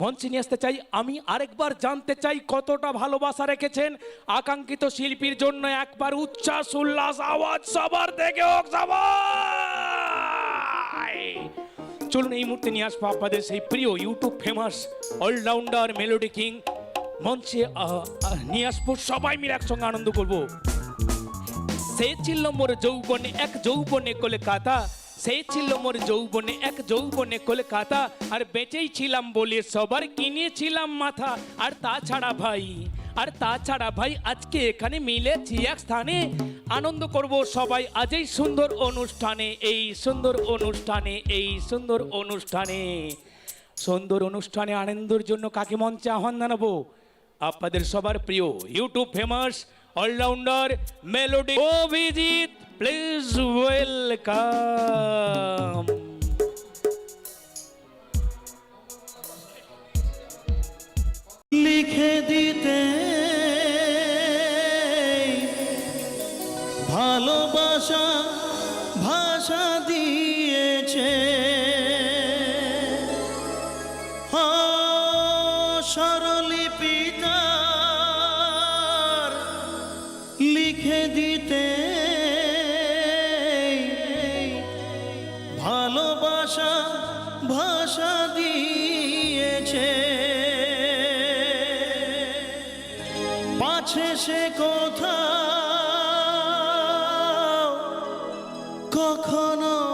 মঞ্চে নিয়ে আসতে চাই। আমি আরেকবার জানতে চাই কতটা ভালোবাসা রেখেছেন আকাঙ্ক্ষিত শিল্পীর জন্য। একবার উচ্ছ্বাস, উল্লাস, আওয়াজ সবার থেকে হোক সবাই। চলুন এই মুহূর্তে নিয়ে আসব আপনাদের সেই প্রিয় YouTube famous allrounder melody king মঞ্চে নিয়ে আসব সবাই মিলে একসঙ্গে আনন্দ করব। সে ছিল যৌবনে, এক যৌবনে কলকাতা। সে ছিল মোর যৌবনে এক যৌবনে কলকাতা। আর বেঁচেই ছিলাম বলে সবার কিনেছিলাম মাথা। আর তাছাড়া ভাই, আর তাছাড়া ভাই আজকে এখানে মিলেছি এক স্থানে। আনন্দ করব সবাই আজ এই সুন্দর অনুষ্ঠানে, এই সুন্দর অনুষ্ঠানে, এই সুন্দর অনুষ্ঠানে। সুন্দর অনুষ্ঠানে আনন্দের জন্য কাকে মঞ্চে আহ্বান জানাব? আপনাদের সবার প্রিয় YouTube famous allrounder melody Abhijit. Please welcome লিখে দিতে ভালোবাসা ভাষা দিয়েছে। স্বরলিপিতার লিখে দিতে ভালোবাসা ভাষা দিয়েছে। পাছে সে কোথা কখনো